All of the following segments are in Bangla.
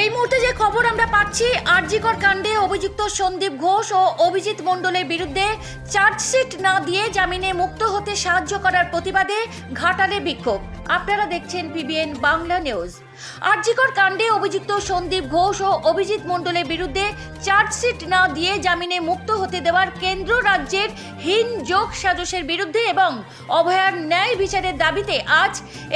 এই মুহূর্তে যে খবর আমরা পাচ্ছি আরজিকর কাণ্ডে অভিযুক্ত সন্দীপ ঘোষ ও অভিজিৎ মণ্ডলের বিরুদ্ধে চার্জশিট না দিয়ে জামিনে মুক্ত হতে সাহায্য করার প্রতিবাদে ঘাটালে বিক্ষোভ। আপনারা দেখছেন পিবিএন বাংলা নিউজ। আরজিকর কাণ্ডে অভিযুক্ত সন্দীপ ঘোষ ও অভিজিৎ মণ্ডলের বিরুদ্ধে চার্জশিট না দিয়ে জামিনে মুক্ত হতে দেওয়ার কেন্দ্র রাজ্যের হীন যোগ সাজসের বিরুদ্ধে এবং অভয়ার ন্যায় বিচারের দাবিতে আজ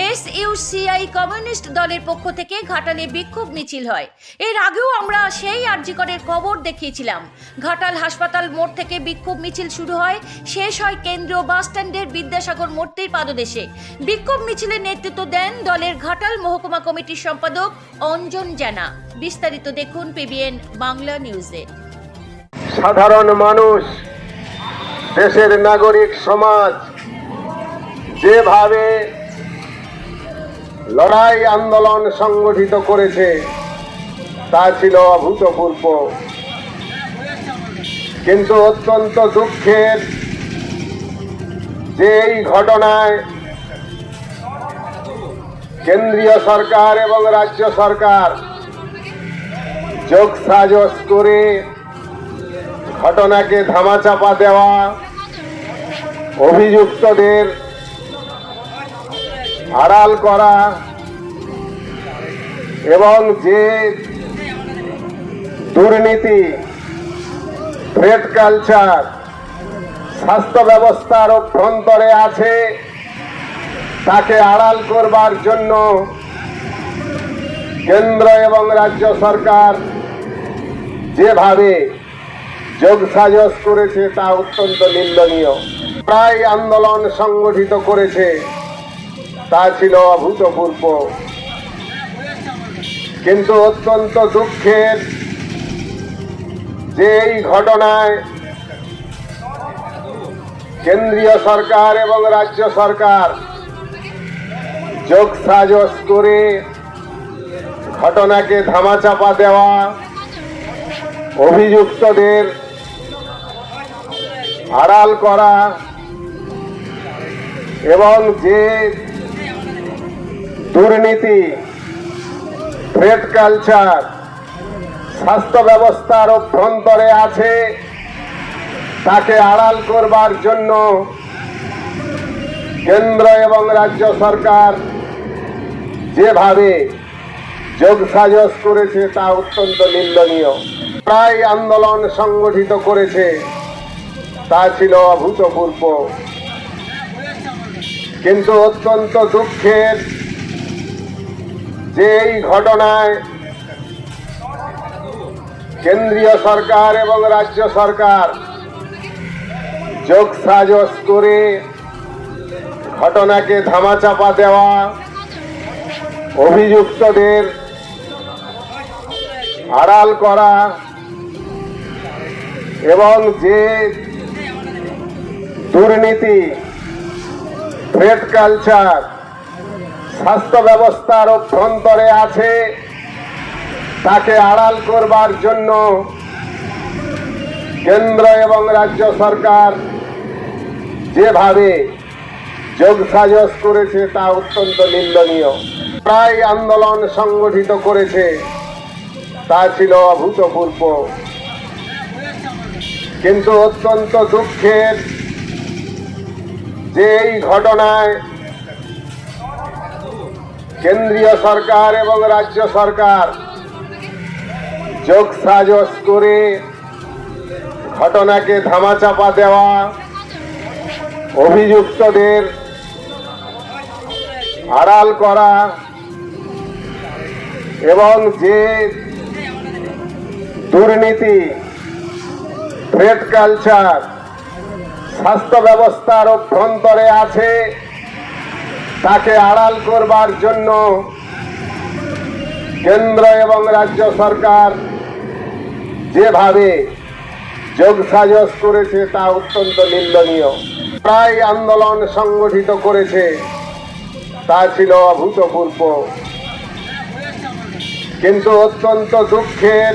এস ইউসিআই কমিউনিস্ট দলের পক্ষ থেকে ঘাটালে বিক্ষোভ মিছিল হয়। এর আগেও আমরা সেই আরজিকরের খবর দেখিয়েছিলাম। ঘাটাল হাসপাতাল মোড় থেকে বিক্ষোভ মিছিল শুরু হয়, শেষ হয় কেন্দ্রীয় বাসস্ট্যান্ডের বিদ্যাসাগর মূর্তির পাদদেশে। বিক্ষোভ মিছিলের নেতৃত্ব দেন দলের ঘাটাল মহকুমা কমিটির সম্পাদক অঞ্জন জানা। বিস্তারিত দেখুন পিবিএন বাংলা নিউজে সাধারণ মানুষ, দেশের নাগরিক সমাজ, যেভাবে লড়াই আন্দোলন সংগঠিত করেছে, তা ছিল অভূতপূর্ব। কিন্তু অত্যন্ত দুঃখের যে এই ঘটনায় কেন্দ্রীয় সরকার এবং রাজ্য সরকার যোগ সাজস করে ঘটনাকে ধামাচাপা দেওয়া, অভিযুক্তদের আড়াল করা এবং যে দুর্নীতি ট্রেড কালচার স্বাস্থ্য ব্যবস্থার অভ্যন্তরে আছে তাকে আড়াল করবার জন্য কেন্দ্র এবং রাজ্য সরকার যেভাবে যোগসাজস করেছে তা অত্যন্ত নিন্দনীয়। প্রায় আন্দোলন সংগঠিত করেছে, তা ছিল অভূতপূর্ব। কিন্তু অত্যন্ত দুঃখের যে এই ঘটনায় কেন্দ্রীয় সরকার এবং রাজ্য সরকার যোগ সাজস করে ঘটনাকে ধামাচাপা দেওয়া অভিযুক্তদের আড়াল করা এবং যে দুর্নীতি ট্রেড কালচার, স্বাস্থ্য ব্যবস্থার অভ্যন্তরে আছে, তাকে আড়াল করবার জন্য কেন্দ্র এবং রাজ্য সরকার যেভাবে যোগ সাজস করেছে তা অত্যন্ত নিন্দনীয়। প্রায় আন্দোলন সংগঠিত করেছে, তা ছিল অভূতপূর্ব। কিন্তু অত্যন্ত দুঃখের যে এই ঘটনায় কেন্দ্রীয় সরকার এবং রাজ্য সরকার যোগ সাজস করে ঘটনাকে ধামাচাপা দেওয়া, অভিযুক্তদের আড়াল করা এবং যে দুর্নীতি ট্রেড কালচার, স্বাস্থ্য ব্যবস্থার অভ্যন্তরে আছে, তাকে আড়াল করবার জন্য কেন্দ্র এবং রাজ্য সরকার যেভাবে যোগ সাজস করেছে তা অত্যন্ত নিন্দনীয়। প্রায় আন্দোলন সংগঠিত করেছে। তা ছিল অভূতপূর্ব। কিন্তু অত্যন্ত দুঃখের যে এই ঘটনায় কেন্দ্রীয় সরকার এবং রাজ্য সরকার যোগ সাজস করে ঘটনাকে ধামাচাপা দেওয়া অভিযুক্তদের আড়াল করা এবং যে দুর্নীতি ট্রেড কালচার স্বাস্থ্য ব্যবস্থার অভ্যন্তরে আছে, তাকে আড়াল করবার জন্য কেন্দ্র এবং রাজ্য সরকার যেভাবে যোগ সাজস করেছে তা অত্যন্ত নিন্দনীয়। প্রায় আন্দোলন সংগঠিত করেছে। তা ছিল অভূতপূর্ব। কিন্তু অত্যন্ত দুঃখের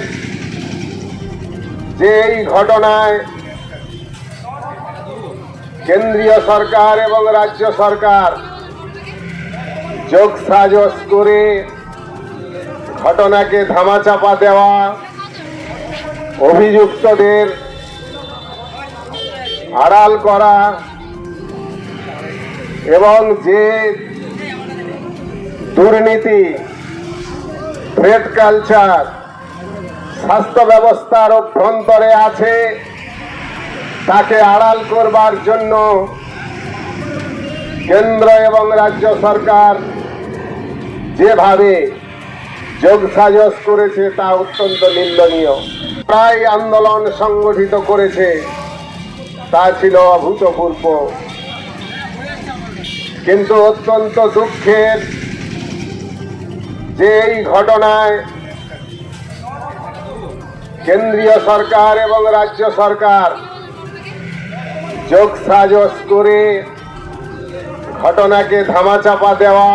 যে এই ঘটনায় কেন্দ্রীয় সরকার এবং রাজ্য সরকার যোগ সাজস করে ঘটনাকে ধামাচাপা দেওয়া অভিযুক্তদের আড়াল করা এবং যে দুর্নীতি ট্রেড কালচার স্বাস্থ্য ব্যবস্থার অভ্যন্তরে আছে, তাকে আড়াল করবার জন্য কেন্দ্র এবং রাজ্য সরকার যেভাবে যোগসাজস করেছে তা অত্যন্ত নিন্দনীয়। প্রায় আন্দোলন সংগঠিত করেছে, তা ছিল অভূতপূর্ব। কিন্তু অত্যন্ত দুঃখের যে এই ঘটনায় কেন্দ্রীয় সরকার এবং রাজ্য সরকার যোগসাজস করে ঘটনাকে ধামাচাপা দেওয়া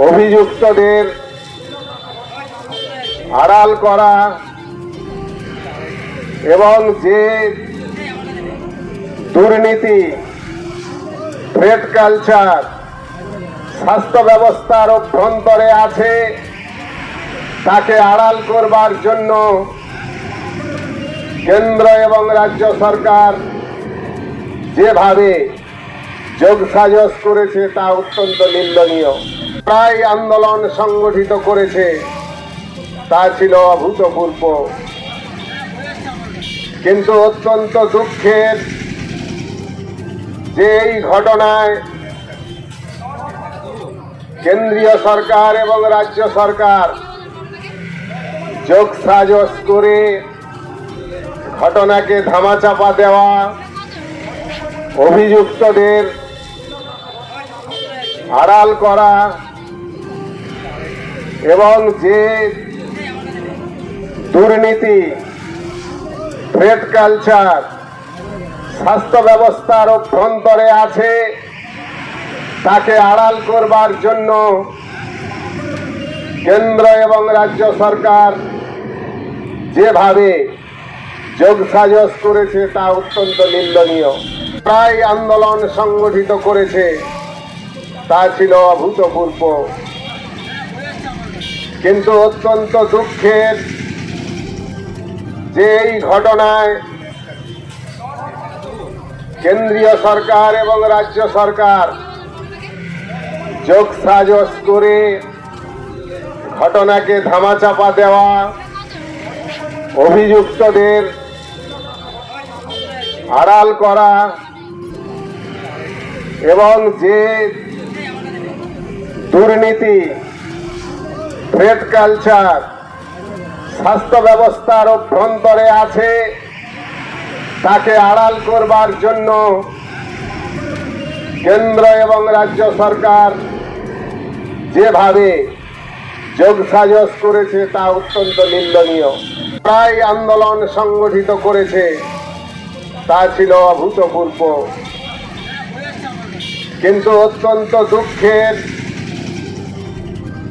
অভিযুক্তদের আড়াল করা এবং যে দুর্নীতি ট্রেড কালচার স্বাস্থ্য ব্যবস্থার অভ্যন্তরে আছে, তাকে আড়াল করবার জন্য কেন্দ্র এবং রাজ্য সরকার যেভাবে যোগসাজস করেছে তা অত্যন্ত নিন্দনীয়। প্রায় আন্দোলন সংগঠিত করেছে, তা ছিল অভূতপূর্ব। কিন্তু অত্যন্ত দুঃখের যে এই ঘটনায় কেন্দ্রীয় সরকার এবং রাজ্য সরকার যোগসাজস করে ঘটনাকে ধামাচাপা দেওয়া, অভিযুক্তদের আড়াল করা এবং যে দুর্নীতি ট্রেড কালচার স্বাস্থ্য ব্যবস্থার অভ্যন্তরে আছে তাকে আড়াল করবার জন্য কেন্দ্র এবং রাজ্য সরকার যেভাবে যোগসাজস করেছে তা অত্যন্ত নিন্দনীয়। প্রায় আন্দোলন সংগঠিত করেছে, তা ছিল অভূতপূর্ব। কিন্তু অত্যন্ত দুঃখের যে এই ঘটনায় কেন্দ্রীয় সরকার এবং রাজ্য সরকার যোগসাজস করে ঘটনাকে ধামাচাপা দেওয়া, অভিযুক্তদের আড়াল করা এবং যে দুর্নীতি ট্রেড কালচার স্বাস্থ্য ব্যবস্থার অভ্যন্তরে আছে, তাকে আড়াল করবার জন্য কেন্দ্র এবং রাজ্য সরকার যেভাবে যোগ যোগসাজস করেছে তা অত্যন্ত নিন্দনীয়। প্রায় আন্দোলন সংগঠিত করেছে, তা ছিল অভূতপূর্ব। কিন্তু অত্যন্ত দুঃখের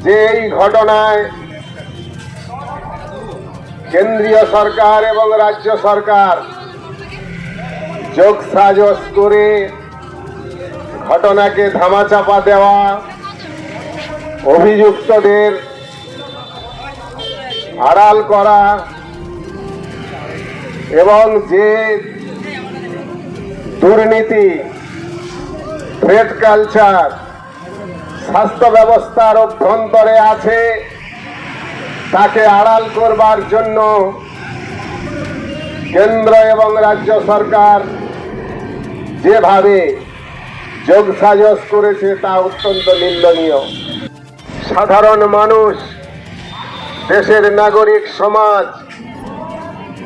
যে এই ঘটনায় কেন্দ্রীয় সরকার এবং রাজ্য সরকার যোগ যোগসাজস করে ঘটনাকে ধামাচাপা দেওয়া অভিযুক্তদের আড়াল করা এবং যে দুর্নীতি ট্রেড কালচার স্বাস্থ্য ব্যবস্থার অভ্যন্তরে আছে, তাকে আড়াল করবার জন্য কেন্দ্র এবং রাজ্য সরকার যেভাবে যোগসাজস করেছে তা অত্যন্ত নিন্দনীয়। সাধারণ মানুষ, দেশের নাগরিক সমাজ,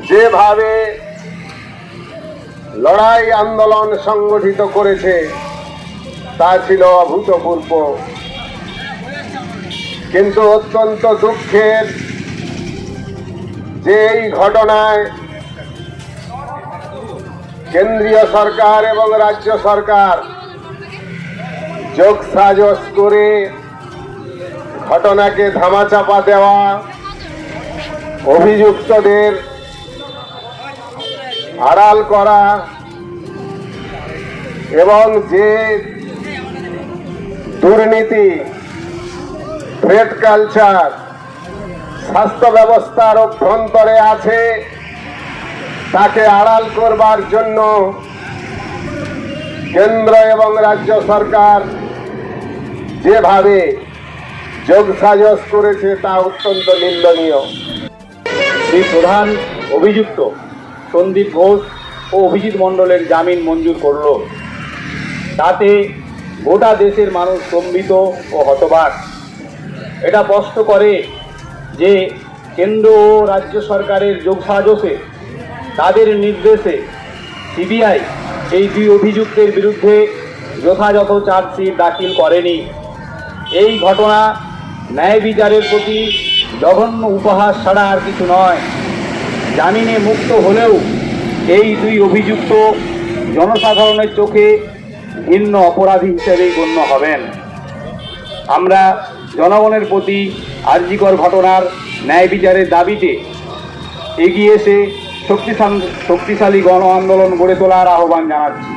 যেভাবে লড়াই আন্দোলন সংগঠিত করেছে, তা ছিল অভূতপূর্ব। কিন্তু অত্যন্ত দুঃখের যে এই ঘটনায় কেন্দ্রীয় সরকার এবং রাজ্য সরকার যোগসাজস করে ঘটনাকে ধামাচাপা দেওয়া, অভিযুক্তদের আড়াল করা এবং যে দুর্নীতি থ্রেড কালচার, স্বাস্থ্য ব্যবস্থার অভ্যন্তরে আছে, তাকে আড়াল করবার জন্য কেন্দ্র এবং রাজ্য সরকার যেভাবে যোগসাজস করেছে তা অত্যন্ত নিন্দনীয়। সেই প্রধান অভিযুক্ত সন্দীপ ঘোষ ও অভিজিৎ মণ্ডলের জামিন মঞ্জুর করল। তাতে গোটা দেশের মানুষ স্তম্ভিত ও হতবাক। এটা স্পষ্ট করে যে কেন্দ্র ও রাজ্য সরকারের যোগসাজসে তাদের নির্দেশে সিবিআই এই দুই অভিযুক্তের বিরুদ্ধে যথাযথ চার্জশিট দাখিল করেনি। এই ঘটনা ন্যায় বিচারের প্রতি জঘন্য উপহাস ছাড়া আর কিছু নয়। জামিনে মুক্ত হলেও এই দুই অভিযুক্ত জনসাধারণের চোখে ভিন্ন অপরাধী হিসেবেই গণ্য হবেন। আমরা জনগণের প্রতি আর্জিকর ঘটনার ন্যায় বিচারের দাবিতে এগিয়ে এসে শক্তিশালী শক্তিশালী গণ আন্দোলন গড়ে তোলার আহ্বান জানাচ্ছি।